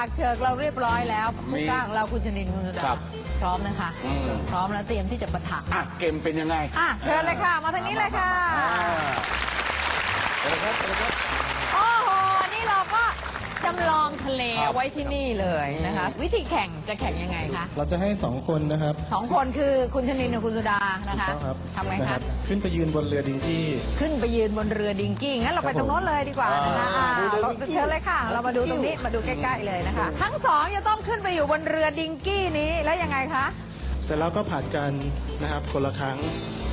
ากเชิกเราเรียบร้อยแล้วมีผู้กล้าของเราคุณชนินคุณสุดาครับพร้อมนะคะ อืม พร้อมแล้วเตรียมที่จะปะทะอะเกมเป็นยังไงอะเชิญเลยค่ะ มาทางนี้เลยค่ะ อ่าเชิญเลยครับเชิญเลยครับ โอ้โห นี่เราก็ จำลองทะเลครับ ไว้ที่นี่เลยนะคะ วิธีแข่งจะแข่งยังไงคะเราจะให้สองคนนะครับสองคนคือคุณชนินกับคุณสุดานะคะถูกต้องครับทำไงนะคะรับขึ้นไปยืนบนเรือดิงกี้ ขึ้นไปยืนบนเรือดิงกี้ งั้นเราไปตรงโน้นเลยดีกว่านะคะอ่าอ่าเราเชิญเลยค่ะ เรามาดูตรงนี้ มาดูใกล้ๆเลยนะคะ ทั้งสองจะต้องขึ้นไปอยู่บนเรือดิงกี้นี้ แล้วยังไงคะ เสร็จแล้วก็ผัดกันนะครับคนละครั้ง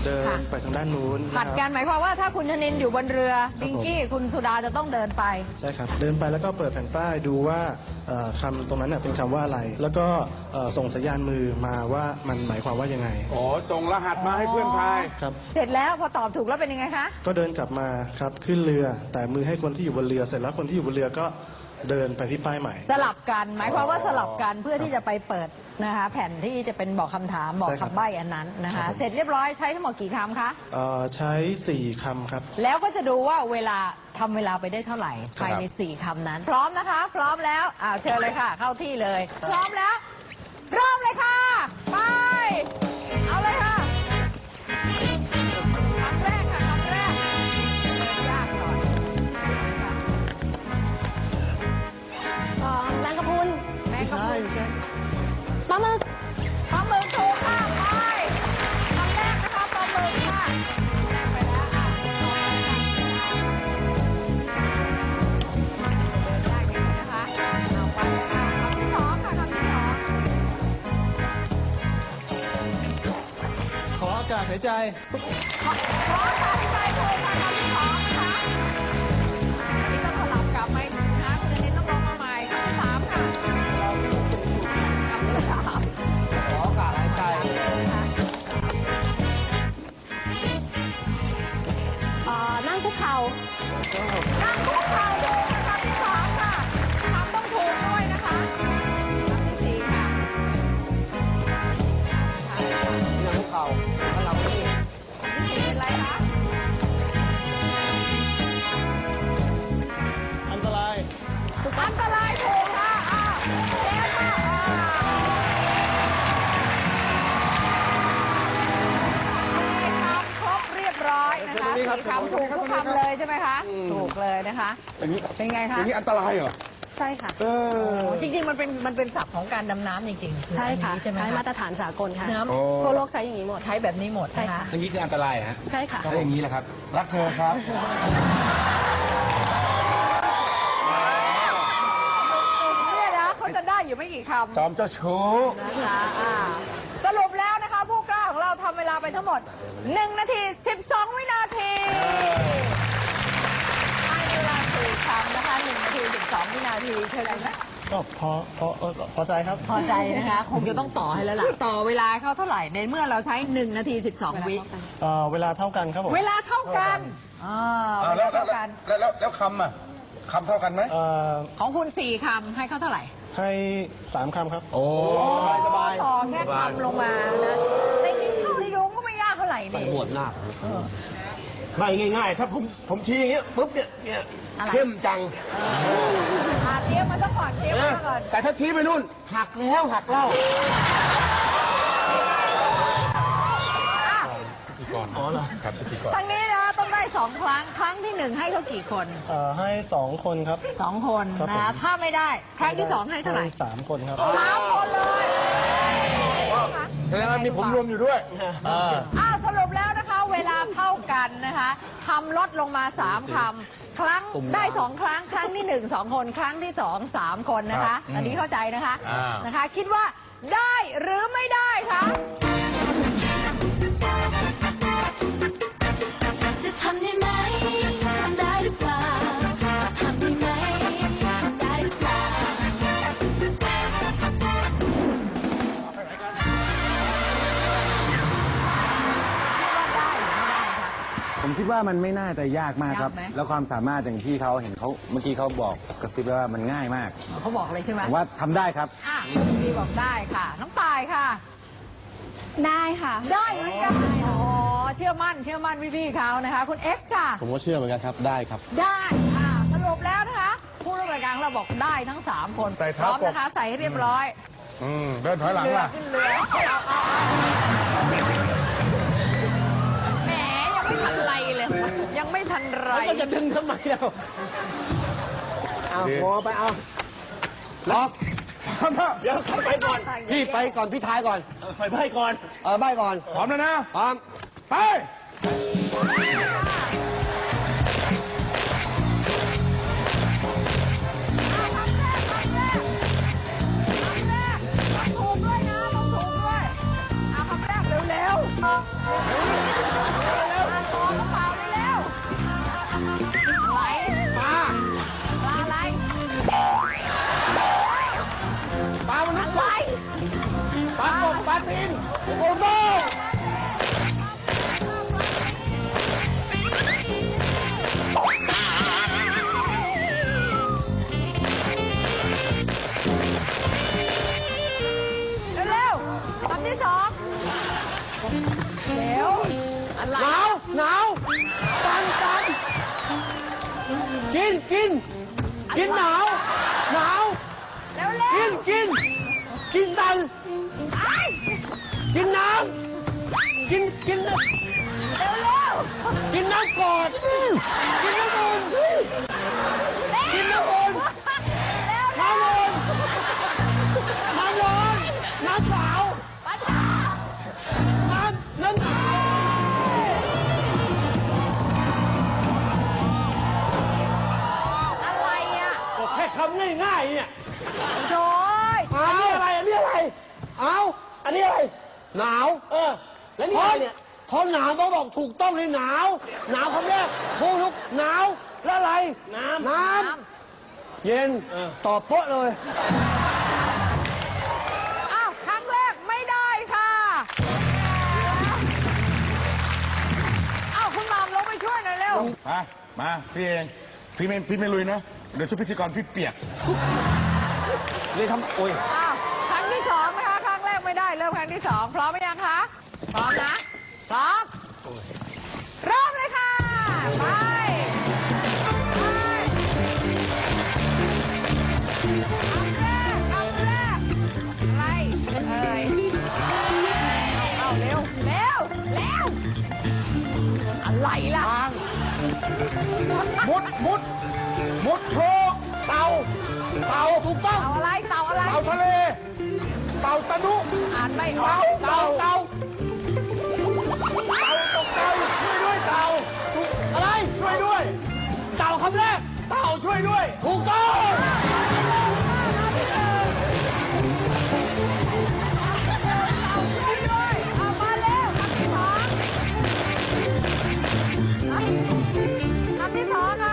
เดินค่ะไปทางด้านนู้นผัดนะครับกันหมายความว่าถ้าคุณชนินอยู่บนเรือดิงกี้คุณสุดาจะต้องเดินไป ใช่ครับ เดินไปแล้วก็เปิดแผ่นป้ายดูว่าเอ่อคำตรงนั้นน่ะเป็นคำว่าอะไร แล้วก็เอ่อส่งสัญญาณมือมาว่ามันหมายความว่ายังไงโอ้ส่งรหัสมาให้เพื่อนทายครับเสร็จแล้วพอตอบถูกแล้วเป็นยังไงคะก็เดินกลับมาครับขึ้นเรือแต่มือให้คนที่อยู่บนเรือเสร็จแล้วคนที่อยู่บนเรือก็ เดินไปที่ป้ายใหม่ สลับกัน หมายความว่าสลับกันเพื่อที่จะไปเปิดนะคะ แผ่นที่จะเป็นบอกคำถามบอกใช่ครับคำใบ้อันนั้นนะครัคะ บผม เสร็จเรียบร้อยใช้ทั้งหมดกี่คำคะเอ่อใช้สี่คำครับ แล้วก็จะดูว่าเวลาทำเวลาไปได้เท่าไหร่ภายใน 4คำนั้น พร้อมนะคะ พร้อมแล้วอ้าวเชิญเลยค่ะ เข้าที่เลย พร้อมแล้ว เริ่มเลยค่ะ ไป เสียใจำเลยใช่ไหมคะถูกเลยนะคะ อย่างนี้เป็นไงอคะย่างนี้อันตรายเหรอ ใช่ค่ะ เออ จริงๆ มันเป็นมันเป็นศัพท์ของการดำน้ำจริงๆใช่ค่ะ อันนี้ใช่ไหมใช้คะมาตรฐานสากลค่ะน้โอ้ ทั่วโลกใช้อย่างนี้หมดำใช้แบบนี้หมดใช่นะค่ะคะอย่างนี้คืออันตรายฮะใช่ค่ะ แล้วอย่างนี้แหละครับ รักเธอครับ เนี่ยนะเขาจะได้อยู่ไม่กี่คำจอมเจ้าชู้ นะคะอ่าสรุป ทำเวลาไปทั้งหมด 1 นาที 12 วินาทีให้เวลาสี่คำนะคะ1นาที 12 วินาทีเชิญเลยนะก็พอพอเอ่อพอใจครับ พอใจนะคะ คงจะต้องต่อให้แล้วล่ะ ต่อเวลาเข้าเท่าไหร่ ในเมื่อเราใช้ 1 นาที 12 วิเอ่อเวลาเท่ากันครับผมเวลาเท่ากันอ่าเวแล้ลาวแล้วเท่ากันแล้วแล้วแล้วคำอะคำเท่ากันไหมเอ่อของคุณสี่คำให้เขาเท่าไหร่ ให้สามคำครับ โอ้ สบายต่อแค่คำลงมานะแต่กินข้าวในดงก็ ไม่ยากเท่าไหร่นี่หมวดหน้าไม่ง่ายๆ ถ้าผมผมชี้อย่างเงี้ยปุ๊บเนี่ยเนี่ยอะไร เข้มจังอ่าเตรียมมาซะก่อนเตรียมมานะซะก่อน แต่ถ้าชี้ไปนู่น หักแล้วหักเล่าอะพิธีกรอ๋อเหรอครับพิธีกรทางนี้นะต้องได้สองครั้ง ครั้งที่หนึ่งให้เขากี่คนเอ่อให้สองคนครับ สองคนครับนะผม ถ้าไม่ได้ ครั้งที่สองให้เท่าไหร่สามคนครับ สามคนเลยแสดงว่ามีผมรวมอยู่ด้วย อ่า กันนะคะทำลดลงมาสามคำครั้งได้สองครั้งครั้งที่หนึ่งสองคนครั้งที่สองสามคนนะคะ อันนี้เข้าใจนะคะอ่าน นะคะ คิดว่าได้หรือไม่ได้คะจะทำได้ไหม ผมคิดว่ามันไม่น่าจะยากมากครับ ยากไหม แล้วความสามารถอย่างที่เขาเห็นเขาเมื่อกี้เขาบอกกระซิบไว้ว่ามันง่ายมากเขาบอกเลยใช่ไหมผมว่าทำได้ครับ อะพี่บอกได้ค่ะ น้องตายค่ะ ได้ค่ะ ได้เหมือนกันโอ้เชื่อมั่นเชื่อมั่นพี่ๆเขานะคะ คุณเอ็กซ์ค่ะ ผมก็เชื่อเหมือนกันครับ ได้ครับ ได้ค่ะสรุปแล้วนะคะผู้ร่วมรายการของเราบอกได้ทั้งสามคนใส่พเท้าร้อมนะคะ ใส่ให้เรียบร้อยอืมเดินถอยหลังเรือล่ะ ขึ้นเรือเอาเอาเอา ไม่ทันไร แล้วก็จะดึงทำไมเราเอาดีหัวไปเอาล็อกเดี๋ยวเข้าไปก่อนพี่ไปก่อนพี่ท้ายก่อนไปไปก่อนเออใบก่อนพร้อมแล้วนะพร้อมไปถูกด้วยนะลงถูกด้วยเอาคำแรกเร็วๆ กินกินกินหนาวหนาวเร็วเร็กิวนกินกินสันกินน้ำกินกินเร็วเร็วกินน้ำกอดกินน้ำอุ่น ออแล้วนี่เพอะไรราะเนี่ย เพราะหนาวต้องบอกถูกต้องเลยหนาว หนาวคำแรกพูดทุกหนาวแล้วอะไรน้ำน้ำเย็นตอบโป๊ะเลย อ้าวครั้งแรกไม่ได้ค่ะอ้าวคุณหมามลงไปช่วยหน่อยเร็ว มามาพี่เองพี่ไม่พี่ไม่ลุยนะ เดี๋ยวช่วยพิธีกรพี่เปียก เลยทำโอ้ยอ้าว ไม่ได้เริ่มครั้งที่สองพร้อมไหมยังคะ พร้อมนะ พร้อม เริ่มเลยค่ะ ไป เตาตะนุอ่านไม่ออเตากเต่าเต่าเต่าตกเต่าช่วยด้วยเต่าอะไรช่วยด้วย เต่าคำแรกเต่าช่วยด้วย ถูกต้องช่วยด้วยเอามาเร็วคำที่สองคำที่สองค่ะ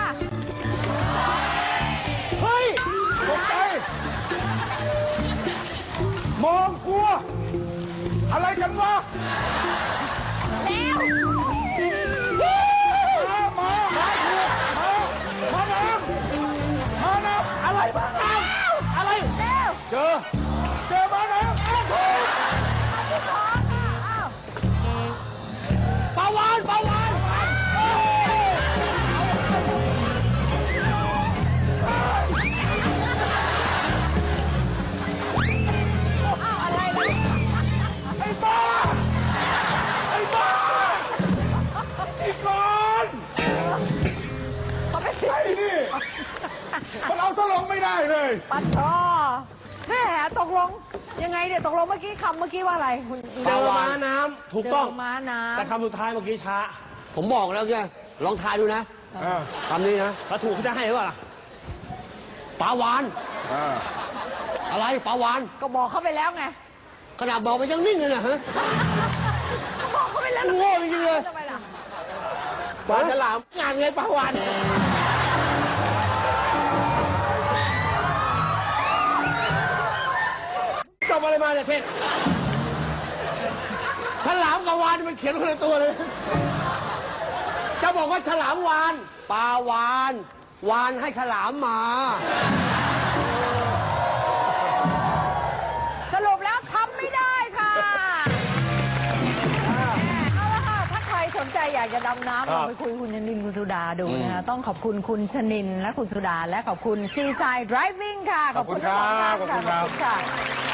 ปัดท่อแม่ตกลงยังไงเนี่ยตกลงเมื่อกี้คำเมื่อกี้ว่าอะไรคุณเจอม้าน้ำถูกต้อง เจม้าน้แต่คำสุดท้ายเมื่อกี้ช้าผมบอกแล้วไงลองทายดูนะอ่าคำนี้นะถ้าถูกเขาจะให้หรือเปล่าล่ะปลาวานอ่าอะไรปลาวานำก็บอกเขาไปแล้วไงขนาดบอกไปยังนิ่งเลยนะฮะก็บอกเขาไปแล้วโง่จริงๆเลย ทำไมล่ะ ปลาฉลามงานไงปลาวาน จบอะไรมาเนี่ยเพชรฉลามกับวานมันเขียนคนละตัวเลย จะบอกว่าฉลามวานปลาวาน วานให้ฉลามมา สรุปแล้วทำไม่ได้ค่ะแหมเอาละค่ะถ้าใครสนใจรอยากจะดำน้ำครัลบองไปคุยคุณชนินคุณสุดาดูนะคะต้องขอบคุณคุณชนินและคุณสุดา และขอบคุณซีไซด์ driving ค่ะ ขอบคุณเจ้าของครับนขอบคุณครับ ขอบคุณค่ะ